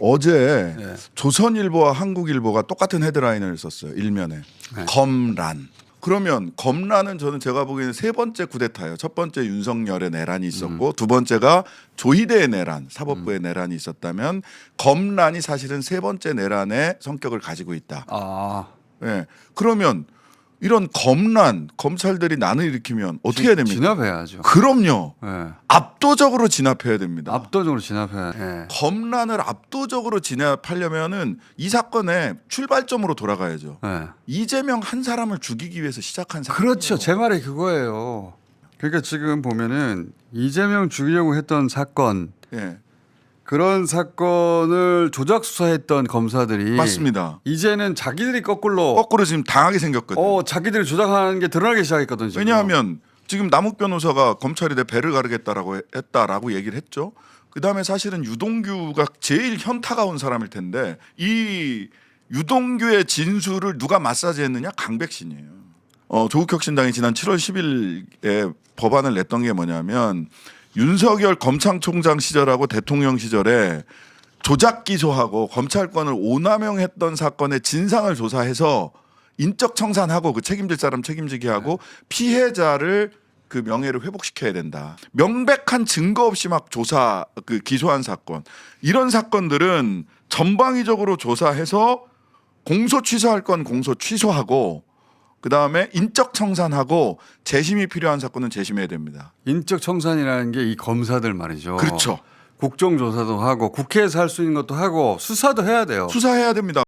어제 네. 조선일보와 한국일보가 똑같은 헤드라인을 썼어요. 일면에 네. 검란. 그러면 검란은 저는 제가 보기에는 세 번째 쿠데타예요. 첫 번째 윤석열의 내란이 있었고 음. 두 번째가 조희대의 내란, 사법부의 내란이 있었다면 검란이 사실은 세 번째 내란의 성격을 가지고 있다. 아 예. 그러면 이런 검란 검찰들이 난을 일으키면 어떻게 해야 됩니까? 진압해야죠. 그럼요. 예. 압도적으로 진압해야 됩니다. 압도적으로 진압해야. 예. 검란을 압도적으로 진압하려면은 이 사건의 출발점으로 돌아가야죠. 예. 이재명 한 사람을 죽이기 위해서 시작한 사건. 그렇죠. 제 말이 그거예요. 그러니까 지금 보면은 이재명 죽이려고 했던 사건 예, 그런 사건을 조작 수사했던 검사들이 맞습니다. 이제는 자기들이 거꾸로 거꾸로 지금 당하게 생겼거든요. 어 자기들이 조작하는 게 드러나기 시작했거든요. 지금. 왜냐하면 지금 남욱 변호사가 검찰이 내 배를 가르겠다라고 해- 했다라고 얘기를 했죠. 그 다음에 사실은 유동규가 제일 현타가 온 사람일 텐데 이 유동규의 진술을 누가 마사지했느냐 강백신이에요. 어, 조국혁신당이 지난 7월 10일에 법안을 냈던 게 뭐냐면 윤석열 검찰총장 시절하고 대통령 시절에 조작 기소하고 검찰권을 오남용했던 사건의 진상을 조사해서 인적 청산하고 그 책임질 사람 책임지게 하고 피해자를 그 명예를 회복시켜야 된다. 명백한 증거 없이 막 조사 그 기소한 사건 이런 사건들은 전방위적으로 조사해서 공소 취소할 건 공소 취소하고 그 다음에 인적 청산하고 재심이 필요한 사건은 재심해야 됩니다. 인적 청산이라는 게 이 검사들 말이죠. 그렇죠. 국정조사도 하고 국회에서 할 수 있는 것도 하고 수사도 해야 돼요. 수사해야 됩니다.